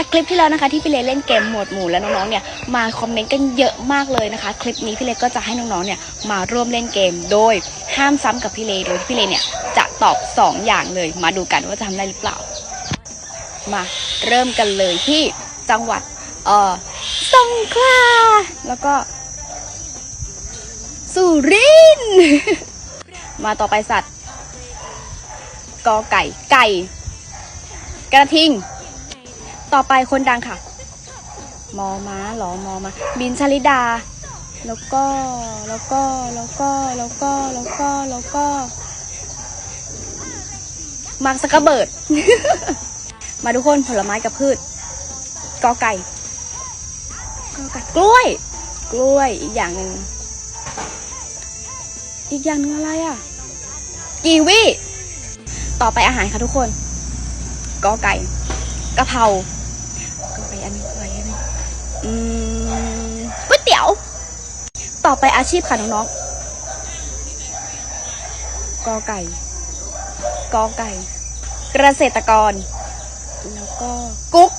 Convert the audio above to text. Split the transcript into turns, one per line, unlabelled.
จากคลิปที่แล้วนะคะที่พี่เลเล่นเกมหมวดหมู่แล้วน้องๆเนี่ยมาคอมเมนต์กันเยอะมากเลยนะคะ คลิปนี้พี่เลก็จะให้น้องๆเนี่ยมาร่วมเล่นเกมโดยห้ามซ้ำกับพี่เลโดยที่พี่เลเนี่ยจะตอบสองอย่างเลย มาดูกันว่าจะทำได้หรือเปล่า มาเริ่มกันเลยที่จังหวัดเอ่อสงขลาแล้วก็สุรินทร์มาต่อไปสัตว์กอไก่ไก่ กระทิง ต่อไปคนดังค่ะ มอม้าหรอมอมาบินชลิดา แล้วก็แล้วก็แล้วก็แล้วก็แล้วก็แล้วก็มาร์คซักเกเบิร์ดมาทุกคนผลไม้กับพืชกอไก่กอไก่กล้วย กล้วยอีกอย่างหนึ่งอีกอย่างหนึงอะไรอะ กีวี ต่อไปอาหารค่ะทุกคน กอไก่ กะเพรา อันนี้อะไรนี่อืมก๋วยเตี๋ยว ต่อไปอาชีพค่ะน้องๆกอไก่กอไก่ เกษตรกร แล้วก็กุ๊ก